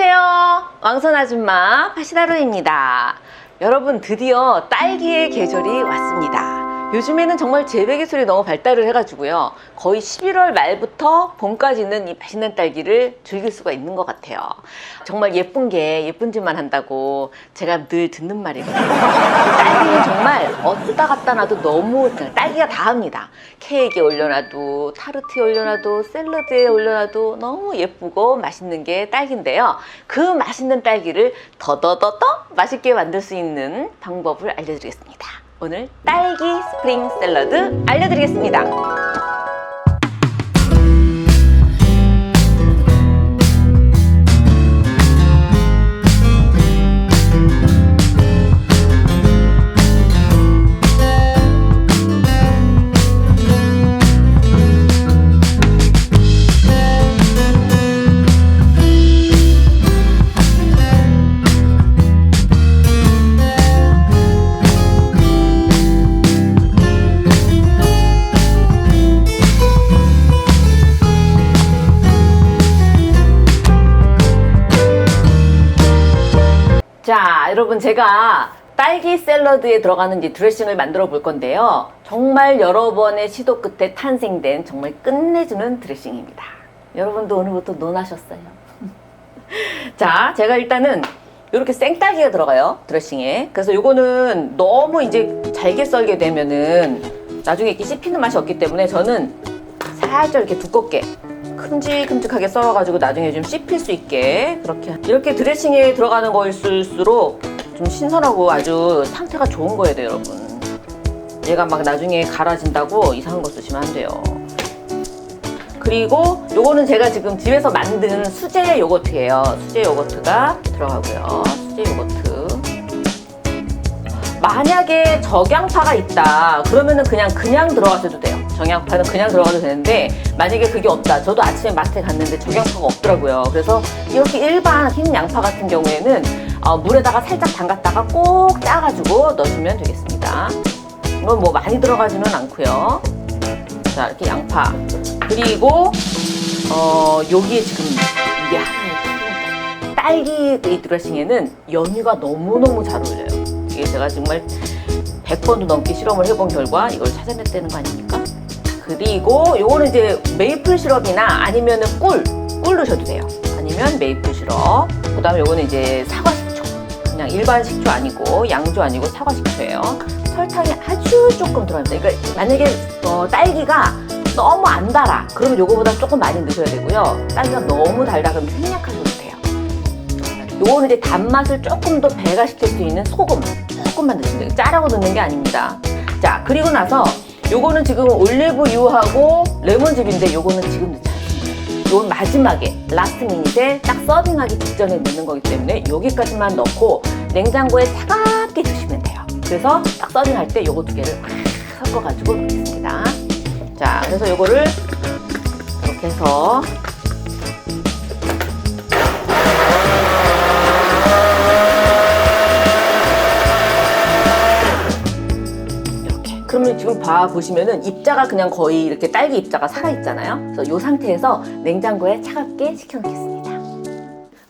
안녕하세요. 왕선 아줌마 파시다루입니다. 여러분 드디어 딸기의 계절이 왔습니다. 요즘에는 정말 재배 기술이 너무 발달을 해가지고요. 거의 11월 말부터 봄까지는 이 맛있는 딸기를 즐길 수가 있는 것 같아요. 정말 예쁜 게 예쁜 짓만 한다고 제가 늘 듣는 말이거든요. 딸기는 정말 어디다 갖다 놔도 너무 딸기가 다 합니다. 케이크에 올려놔도 타르트에 올려놔도 샐러드에 올려놔도 너무 예쁘고 맛있는 게 딸기인데요. 그 맛있는 딸기를 더더더더 맛있게 만들 수 있는 방법을 알려드리겠습니다. 오늘 딸기 스프링 샐러드 알려드리겠습니다. 자, 여러분 제가 딸기 샐러드에 들어가는 이 드레싱을 만들어 볼 건데요. 정말 여러 번의 시도 끝에 탄생된 정말 끝내주는 드레싱입니다. 여러분도 오늘부터 논하셨어요. 자, 제가 일단은 이렇게 생딸기가 들어가요. 드레싱에. 그래서 요거는 너무 이제 잘게 썰게 되면은 나중에 이렇게 씹히는 맛이 없기 때문에 저는 살짝 이렇게 두껍게 큼직큼직하게 썰어가지고 나중에 좀 씹힐 수 있게 그렇게 이렇게 드레싱에 들어가는 거일수록 좀 신선하고 아주 상태가 좋은 거예요 여러분. 얘가 막 나중에 갈아진다고 이상한 거 쓰시면 안 돼요. 그리고 요거는 제가 지금 집에서 만든 수제 요거트예요. 수제 요거트가 들어가고요. 수제 요거트. 만약에 적양파가 있다. 그러면은 그냥 그냥 들어가셔도 돼요 적양파는 그냥 들어가도 되는데 만약에 그게 없다. 저도 아침에 마트에 갔는데 적양파가 없더라고요. 그래서 이렇게 일반 흰 양파 같은 경우에는 어, 물에다가 살짝 담갔다가 꼭 짜가지고 넣어주면 되겠습니다. 이건 뭐 많이 들어가지는 않고요. 자 이렇게 양파. 그리고 어 여기에 지금 이게 하나의. 딸기 이 드레싱에는 연유가 너무너무 잘 어울려요. 이게 제가 정말 100번도 넘게 실험을 해본 결과 이걸 찾아냈다는 거 아닙니까? 그리고 요거는 이제 메이플 시럽이나 아니면은 꿀, 꿀 넣으셔도 돼요. 아니면 메이플 시럽. 그 다음에 요거는 이제 사과 식초. 그냥 일반 식초 아니고 양조 아니고 사과 식초예요. 설탕이 아주 조금 들어갑니다. 그러니까 만약에 어, 딸기가 너무 안 달아. 그러면 요거보다 조금 많이 넣으셔야 되고요. 딸기가 너무 달다 그러면 생략하셔도 돼요. 요거는 이제 단맛을 조금 더 배가시킬 수 있는 소금 조금만 넣으시면 돼요. 짜라고 넣는 게 아닙니다. 자 그리고 나서 요거는 지금 올리브유하고 레몬즙인데 요거는 지금 넣지 않습니다. 요건 마지막에 라스트 미닛에 딱 서빙하기 직전에 넣는 거기 때문에 여기까지만 넣고 냉장고에 차갑게 두시면 돼요. 그래서 딱 서빙할 때 요거 두 개를 확 섞어가지고 넣겠습니다. 자 그래서 요거를 이렇게 해서 지금 봐 보시면은 입자가 그냥 거의 이렇게 딸기 입자가 살아 있잖아요. 그래서 이 상태에서 냉장고에 차갑게 식혀 놓겠습니다.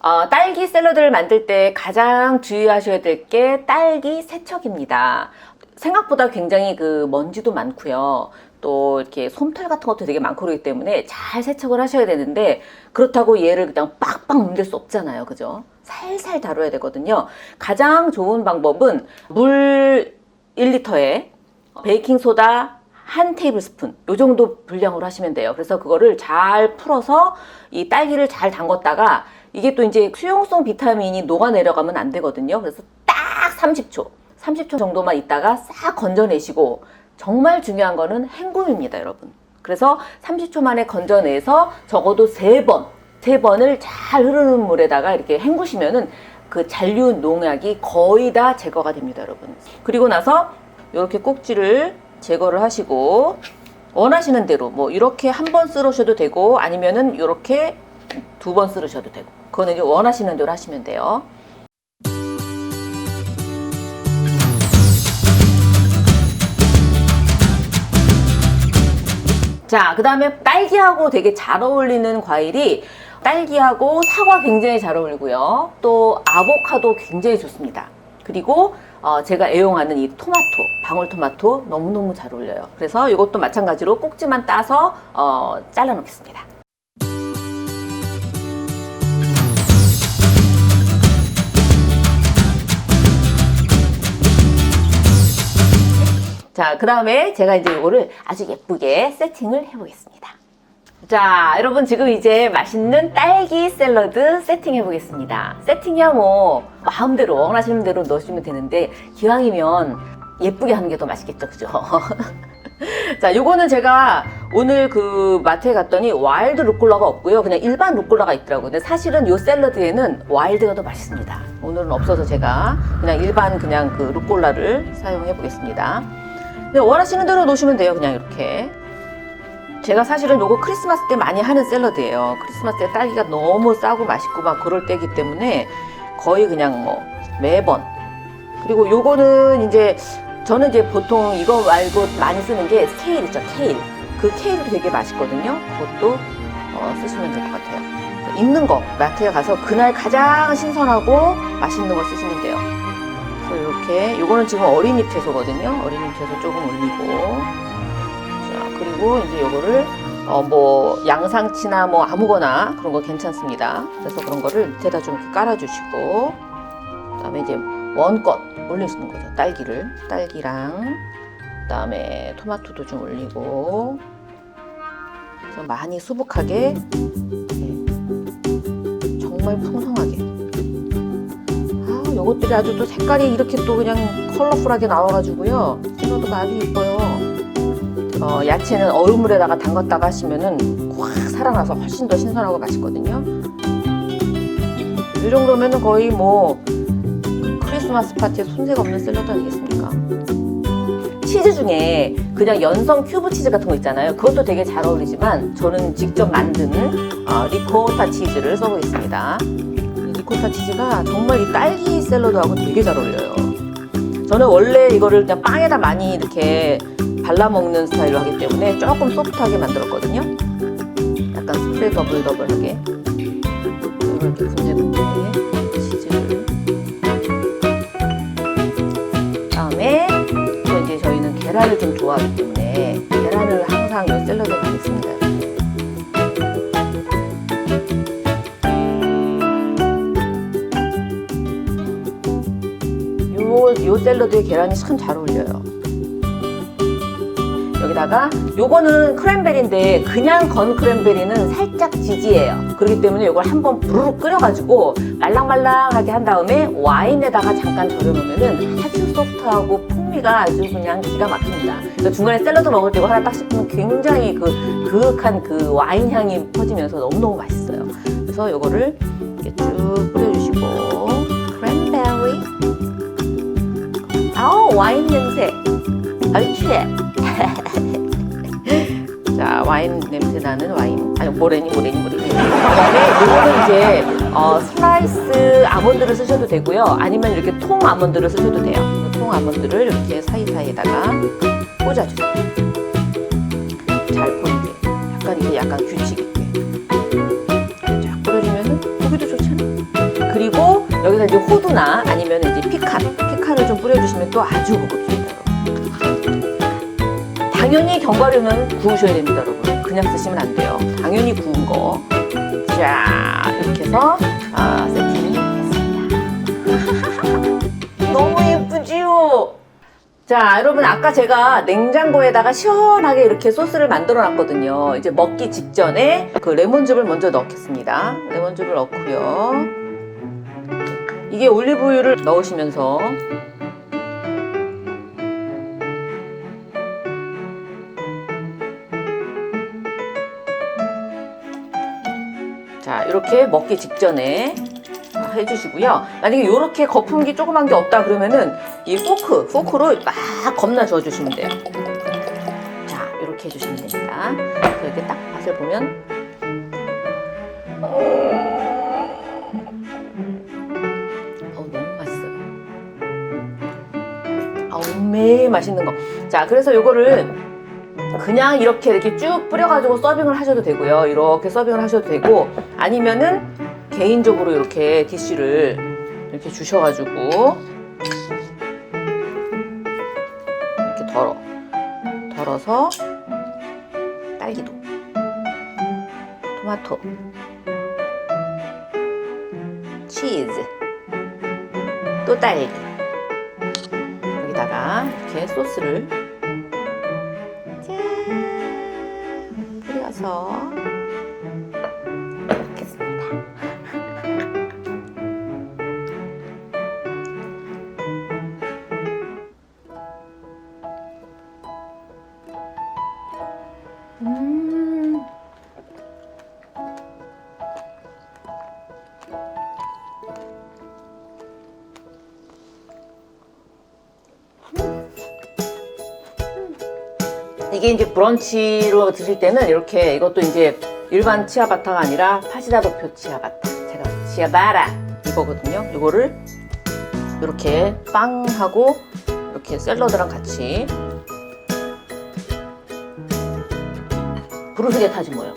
어, 딸기 샐러드를 만들 때 가장 주의하셔야 될 게 딸기 세척입니다. 생각보다 굉장히 그 먼지도 많고요. 또 이렇게 솜털 같은 것도 되게 많고 그러기 때문에 잘 세척을 하셔야 되는데 그렇다고 얘를 그냥 빡빡 문댈 수 없잖아요. 그죠? 살살 다뤄야 되거든요. 가장 좋은 방법은 물 1리터에 베이킹 소다 한 테이블 스푼 요 정도 분량으로 하시면 돼요. 그래서 그거를 잘 풀어서 이 딸기를 잘 담궜다가 이게 또 이제 수용성 비타민이 녹아 내려가면 안 되거든요. 그래서 딱 30초, 30초 정도만 있다가 싹 건져내시고 정말 중요한 거는 헹굼입니다, 여러분. 그래서 30초 만에 건져내서 적어도 세 번, 세 번을 잘 흐르는 물에다가 이렇게 헹구시면은 그 잔류 농약이 거의 다 제거가 됩니다, 여러분. 그리고 나서 이렇게 꼭지를 제거를 하시고 원하시는 대로 뭐 이렇게 한 번 쓸으셔도 되고 아니면은 이렇게 두 번 쓸으셔도 되고 그거는 이제 원하시는 대로 하시면 돼요. 자, 그 다음에 딸기하고 되게 잘 어울리는 과일이 딸기하고 사과 굉장히 잘 어울리고요. 또 아보카도 굉장히 좋습니다. 그리고 어, 제가 애용하는 이 토마토, 방울토마토 너무너무 잘 어울려요. 그래서 이것도 마찬가지로 꼭지만 따서 어, 잘라 놓겠습니다. 자, 그 다음에 제가 이제 이거를 아주 예쁘게 세팅을 해보겠습니다. 자, 여러분 지금 이제 맛있는 딸기 샐러드 세팅 해 보겠습니다. 세팅이야 뭐 마음대로 원하시는 대로 넣으시면 되는데 기왕이면 예쁘게 하는 게 더 맛있겠죠, 그죠? 자, 요거는 제가 오늘 그 마트에 갔더니 와일드 루꼴라가 없고요. 그냥 일반 루꼴라가 있더라고요. 근데 사실은 요 샐러드에는 와일드가 더 맛있습니다. 오늘은 없어서 제가 그냥 일반 그냥 그 루꼴라를 사용해 보겠습니다. 근데 원하시는 대로 놓으시면 돼요. 그냥 이렇게. 제가 사실은 요거 크리스마스 때 많이 하는 샐러드예요. 크리스마스 때 딸기가 너무 싸고 맛있고 막 그럴 때이기 때문에 거의 그냥 뭐 매번. 그리고 요거는 이제 저는 이제 보통 이거 말고 많이 쓰는 게 케일 있죠, 케일. 그 케일도 되게 맛있거든요. 그것도 어, 쓰시면 될 것 같아요. 있는 거 마트에 가서 그날 가장 신선하고 맛있는 거 쓰시면 돼요. 그래서 이렇게 요거는 지금 어린잎 채소거든요. 어린잎 채소 조금 올리고 자 그리고 이제 요거를 어 뭐 양상치나 뭐 아무거나 그런 거 괜찮습니다. 그래서 그런 거를 밑에다 좀 이렇게 깔아주시고 그다음에 이제 원껏 올리시는 거죠. 딸기를 딸기랑 그다음에 토마토도 좀 올리고 그래서 많이 수북하게 네. 정말 풍성하게 아, 요것들이 아주 또 색깔이 이렇게 또 그냥 컬러풀하게 나와가지고요. 샐러드가 아주 이뻐요. 어, 야채는 얼음물에다가 담갔다가 하시면은 확 살아나서 훨씬 더 신선하고 맛있거든요. 이 정도면은 거의 뭐 크리스마스 파티에 손색 없는 샐러드 아니겠습니까? 치즈 중에 그냥 연성 큐브 치즈 같은 거 있잖아요. 그것도 되게 잘 어울리지만 저는 직접 만든 어, 리코타 치즈를 써보겠습니다. 이 리코타 치즈가 정말 이 딸기 샐러드하고 되게 잘 어울려요. 저는 원래 이거를 그냥 빵에다 많이 이렇게 발라 먹는 스타일로 하기 때문에 조금 소프트하게 만들었거든요. 약간 스프레 더블 더블하게 이렇게 분해분해 치즈를 다음에 또 이제 저희는 계란을 좀 좋아하기 때문에 계란을 항상 이 샐러드에 많이 씁니다. 요, 요 샐러드에 계란이 참 잘 어울려요. 여기다가 요거는 크랜베리인데 그냥 건 크랜베리는 살짝 지지해요. 그렇기 때문에 요걸 한번 부르륵 끓여가지고 말랑말랑하게 한 다음에 와인에다가 잠깐 절여놓으면은 아주 소프트하고 풍미가 아주 그냥 기가 막힙니다. 그래서 중간에 샐러드 먹을 때 이거 하나 딱 씹으면 굉장히 그 그윽한 그 와인 향이 퍼지면서 너무너무 맛있어요. 그래서 요거를 이렇게 쭉 뿌려주시고 크랜베리 아우 와인 냄새 아유 취해 자 와인 냄새 나는 와인. 아니 모래니 모래니 모래니. 그다음에 요거는 이제 어, 슬라이스 아몬드를 쓰셔도 되고요. 아니면 이렇게 통 아몬드를 쓰셔도 돼요. 통 아몬드를 이렇게 사이사이에다가 꽂아주세요. 잘 보이게. 약간 이게 약간 규칙 있게. 쫙 뿌려주면은 보기도 좋잖아요 그리고 여기다 이제 호두나 아니면 이제 피칸 피칸을 좀 뿌려주시면 또 아주 여러분. 당연히 견과류는 구우셔야 됩니다, 여러분. 그냥 쓰시면 안 돼요. 당연히 구운 거. 자, 이렇게 해서 아, 세팅이 됐습니다. 너무 예쁘지요? 자, 여러분 아까 제가 냉장고에다가 시원하게 이렇게 소스를 만들어 놨거든요. 이제 먹기 직전에 그 레몬즙을 먼저 넣겠습니다. 레몬즙을 넣고요. 이게 올리브유를 넣으시면서 이렇게 먹기 직전에 해주시고요. 만약에 이렇게 거품기 조그만 게 없다 그러면은 이 포크, 포크로 막 겁나 저어주시면 돼요. 자, 이렇게 해주시면 됩니다. 이렇게 딱 맛을 보면 어우, 너무 맛있어요. 아우, 매 맛있는 거. 자, 그래서 요거를 그냥 이렇게 이렇게 쭉 뿌려가지고 서빙을 하셔도 되고요. 이렇게 서빙을 하셔도 되고 아니면은 개인적으로 이렇게 디쉬를 이렇게 주셔가지고 이렇게 덜어 덜어서 딸기도 토마토 치즈 또 딸기 여기다가 이렇게 소스를 뿌 이게 이제 브런치로 드실 때는 이렇게 이것도 이제 일반 치아바타가 아니라 파시다 도표 치아바타. 제가 치아바라 이거거든요. 이거를 이렇게 빵하고 이렇게 샐러드랑 같이 부르스게 타지 뭐요.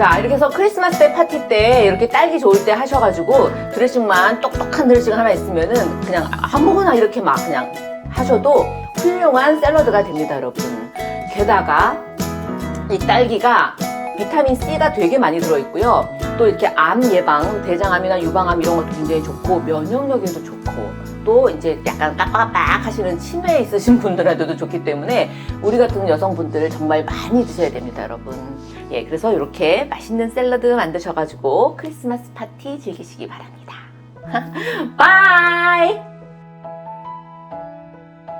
자 이렇게 해서 크리스마스 때 파티 때 이렇게 딸기 좋을 때 하셔가지고 드레싱만 똑똑한 드레싱 하나 있으면은 그냥 아무거나 이렇게 막 그냥 하셔도 훌륭한 샐러드가 됩니다 여러분. 게다가 이 딸기가 비타민 C가 되게 많이 들어있고요. 또 이렇게 암 예방 대장암이나 유방암 이런 것도 굉장히 좋고 면역력에도 좋고 또 이제 약간 깜빡깜빡 하시는 치매 있으신 분들한테도 좋기 때문에 우리 같은 여성분들 정말 많이 드셔야 됩니다 여러분 예, 그래서 이렇게 맛있는 샐러드 만드셔가지고 크리스마스 파티 즐기시기 바랍니다. 바이!